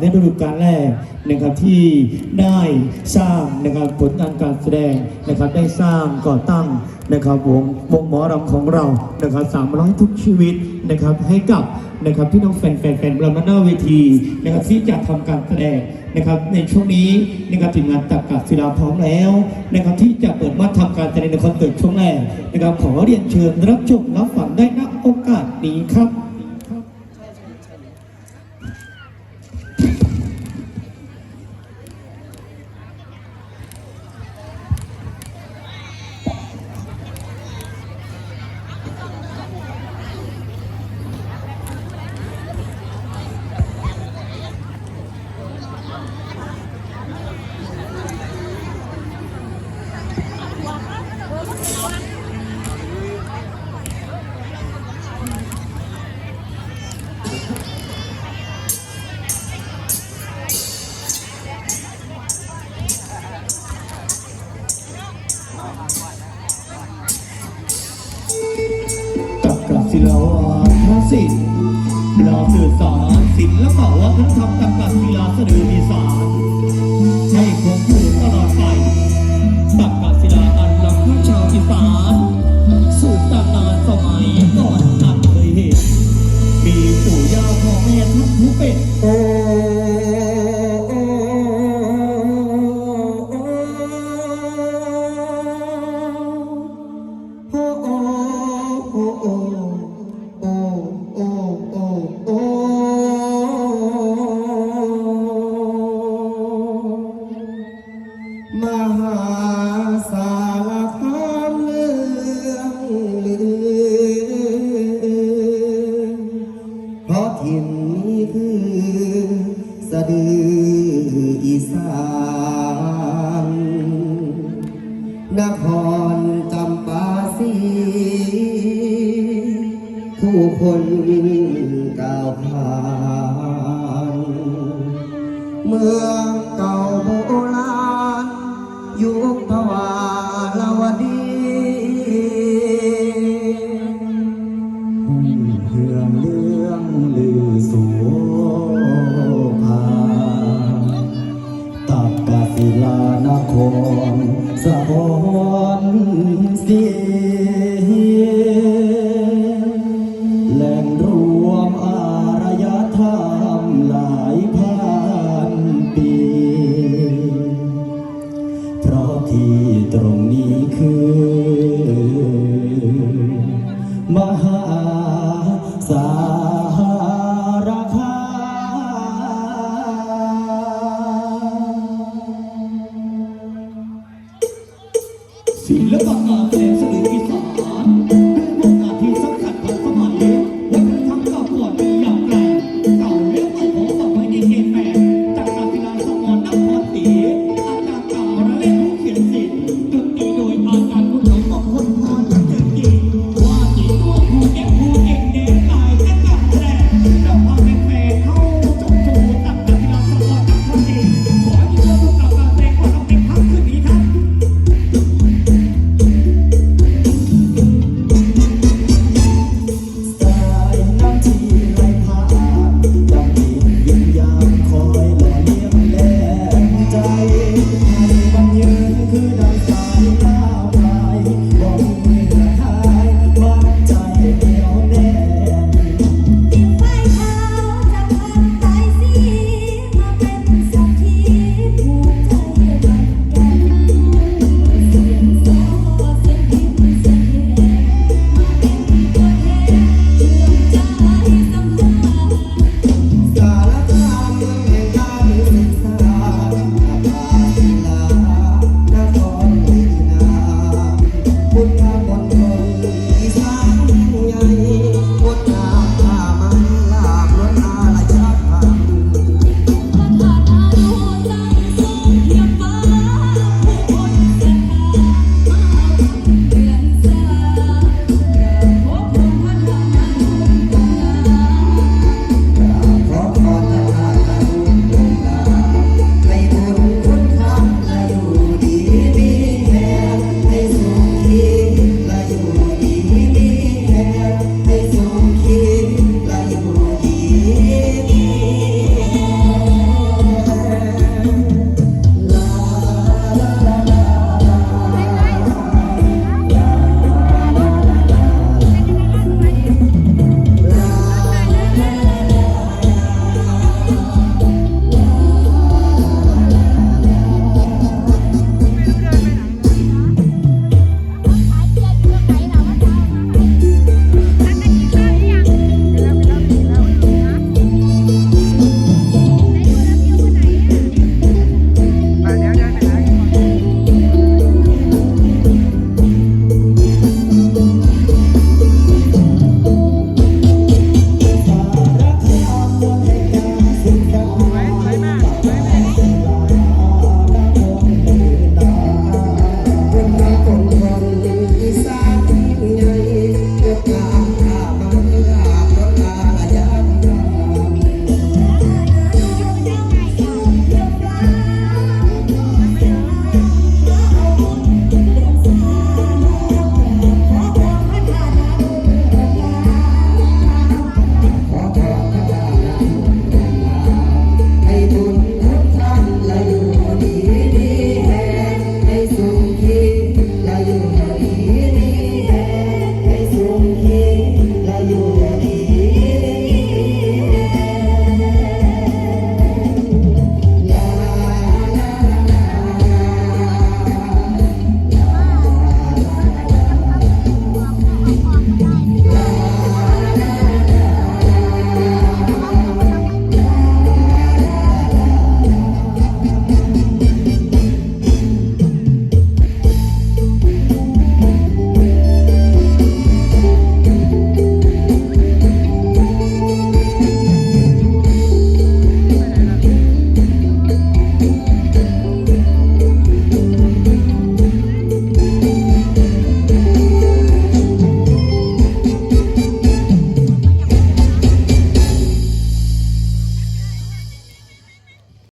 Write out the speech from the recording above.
ในฤดูกาลแรกนะครับที่ได้สร้างนะครับผลงานการแสดงนะครับได้สร้างก่อตั้งนะครับวงวงหมอรำของเรานะครับสามร้อยทุกชีวิตนะครับให้กับนะครับพี่น้องแฟนแฟนแฟนเราหน้าเวทีนะครับที่จะทำการแสดงนะครับในช่วงนี้นะครับทีมงานตักกัดศิลาพร้อมแล้วนะครับที่จะเปิดมาทำการแสดงในคอนเสิร์ตช่วงแรกนะครับขอเรียนเชิญรับชมรับฟังได้ณโอกาสนี้ครับ ฒนศิลป์ลาสื่อสารศิลปะวัฒนธรรมกับกศิลาสะดืออีสานให้คงอยู่ตลอดไป หาสารคามเรื่องลือเพราะถิ่นนี้คือสะดืออีสานนครจำปาสีผู้คนก้าวผ่าน เมืองเก่าโบ ยุคพวาลาวดีเพื่องเรื่องลือสู่พาตักกศิลานครสะพอนสี